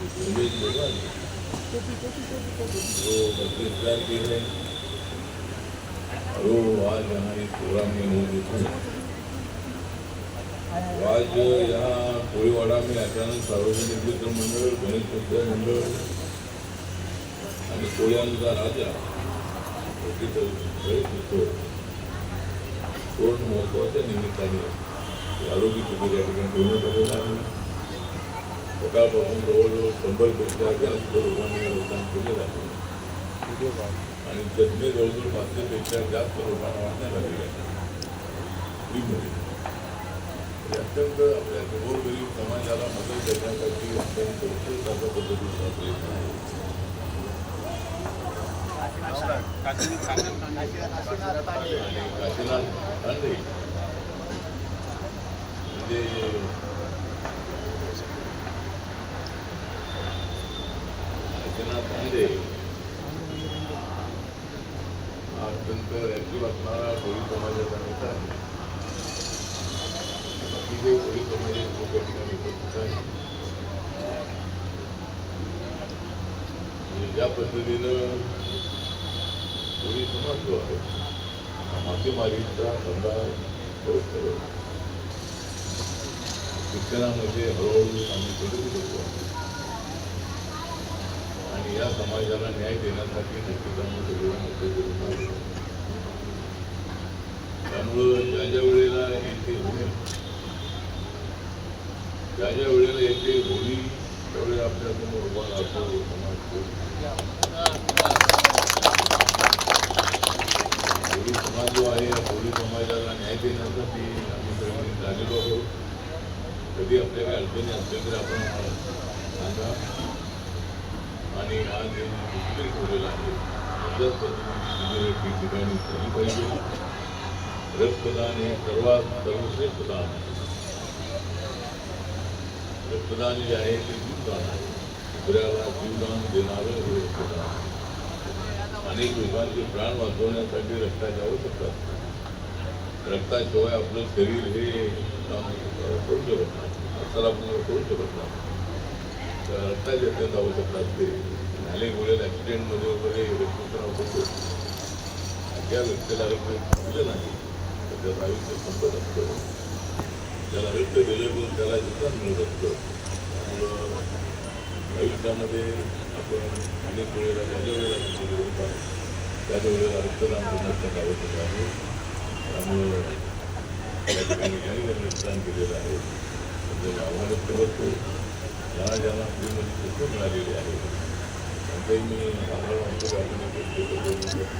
उमेश किए हैं वो आज यहाँ इस प्रोग्राम में मौजूद हैं आज यहाँ कोळीवाडा में अचानक सार्वजनिक मित्र मंडळ गणेश उत्सव मंडळ आणि कोळ्यांचा राजा कोण महत्त्वाच्या निमित्ताने? आरोग्य शिबिर या ठिकाणी ठेवण्यात आलेला आहे. सकाळपासून जवळजवळ शंभरपेक्षा जास्त लोकांनी योगदान केलेलं आहे आणि जन्मे जवळजवळ पाचशेपेक्षा जास्त लोकांना वाचण्यात आलेले आहे अत्यंत आपल्या गोरगरीब समाजाला मदत करण्यासाठी अत्यंत उत्कृष्ट अशा पद्धतीचा प्रयत्न आहे काशीनाथ म्हणजे काशीनाथ तांडे हा अत्यंत ॲक्टिव्ह असणारा कोळी समाजाचा नेता आहे बाकीचे कोळी समाजाचे लोक या ठिकाणी उपस्थित आहेत ज्या पद्धतीनं कोळी समाज जो आहे हा मासेमारीचा धंदा करत करत शिक्षणामध्ये हळूहळू आम्ही प्रगती करतो आणि या समाजाला न्याय देण्यासाठी नक्कीच आम्ही सगळे मोठे करून आलो. त्यामुळं ज्या ज्या वेळेला येथे होईल ज्या ज्या वेळेला येते होळी त्यावेळेला आपल्यासमोर उभा राहतो समाज होळी समाज जो आहे या होळी समाजाला न्याय देण्यासाठी आम्ही सगळ्यांनी झालेलो आहोत. कधी आपल्या काही अडचणी असल्या तरी आपण सांगा. आणि हा हे शिबिर ठेवलेला आहे त्याच पद्धतीने शिबिर ठिकठिकाणी झाली पाहिजे. रक्तदान हे सर्वात सर्वश्रेष्ठ दान आहे. रक्तदान जे आहे ते जीवदान आहे. दुसऱ्याला जीवदान देणारं हे रक्तदान आहे. अनेक लोकांचे प्राण वाचवण्यासाठी रक्ताची आवश्यकता असते रक्ताशिवाय आपलं शरीर हे काम करू शकत नाही. असं आपण करू शकत नाही. तर रक्ताची अत्यंत आवश्यकता असते. अनेक वेळेला ॲक्सिडेंटमध्ये वगैरे रक्तस्राव होतो. त्या व्यक्तीला रक्त दिलं नाही. तर त्याचं आयुष्य संपत असतं. त्याला रक्त दिलं पण त्याला जीवन मिळत असतं त्यामुळं आयुष्यामध्ये आपण अनेक वेळेला माझ्या वेळेला शिकलेले होतात त्याच्या वेळेला रक्तदान करण्याचं आवश्यक आहे. त्यामुळं त्या ठिकाणी ज्यांनी ज्यांनी रक्तदान केलेलं आहे त्यांचं आव्हान व्यक्त करतो. ज्यांना ज्यांना फ्रीमध्ये पुस्तक मिळालेली आहे त्यांचाही मी आभार मानतो. की आपण